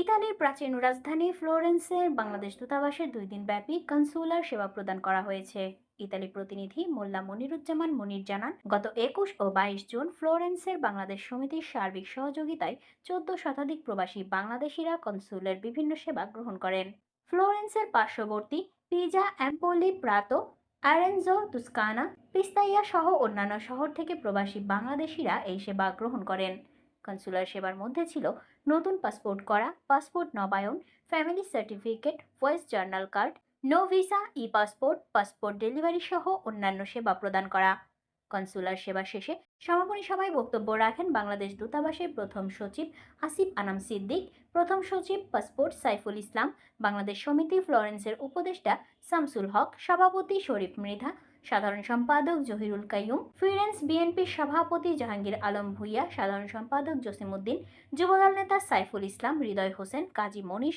ইতালির প্রাচীন রাজধানী ফ্লোরেন্সের বাংলাদেশ দূতাবাসের দুই দিনব্যাপী কনসুলার সেবা প্রদান করা হয়েছে। ইতালি প্রতিনিধি মোল্লা মনিরুজ্জামান মনির জানান, গত একুশ ও বাইশ জুন ফ্লোরেন্সের বাংলাদেশ সমিতির সার্বিক সহযোগিতায় চোদ্দ শতাধিক প্রবাসী বাংলাদেশিরা কনসুলের বিভিন্ন সেবা গ্রহণ করেন। ফ্লোরেন্সের পার্শ্ববর্তী পিজা অ্যাম্পোলি প্রাতো আরেনজো তুস্কানা, পিস্তাইয়া সহ অন্যান্য শহর থেকে প্রবাসী বাংলাদেশিরা এই সেবা গ্রহণ করেন। কনসুলার সেবার মধ্যে ছিল নতুন পাসপোর্ট করা, পাসপোর্ট নবায়ন, family certificate, voice journal card, no visa e passport passport delivery সহ অন্যান্য সেবা প্রদান করা। কনসুলার সেবা শেষে সমাপনী সভায় বক্তব্য রাখেন বাংলাদেশ দূতাবাসের প্রথম সচিব আসিফ আনাম সিদ্দিক, প্রথম সচিব পাসপোর্ট সাইফুল ইসলাম, বাংলাদেশ সমিতি ফ্লোরেন্সের উপদেষ্টা শামসুল হক, সভাপতি শরীফ মৃধা সাধারণ সম্পাদক জহিরুল কাইয়ুম ফিরেন্স বিএনপির সভাপতি জাহাঙ্গীর আলম ভুইয়া, সাধারণ সম্পাদক জসিমউদ্দিন, যুবদল নেতা সাইফুল ইসলাম, হৃদয় হোসেন, কাজী মনীষ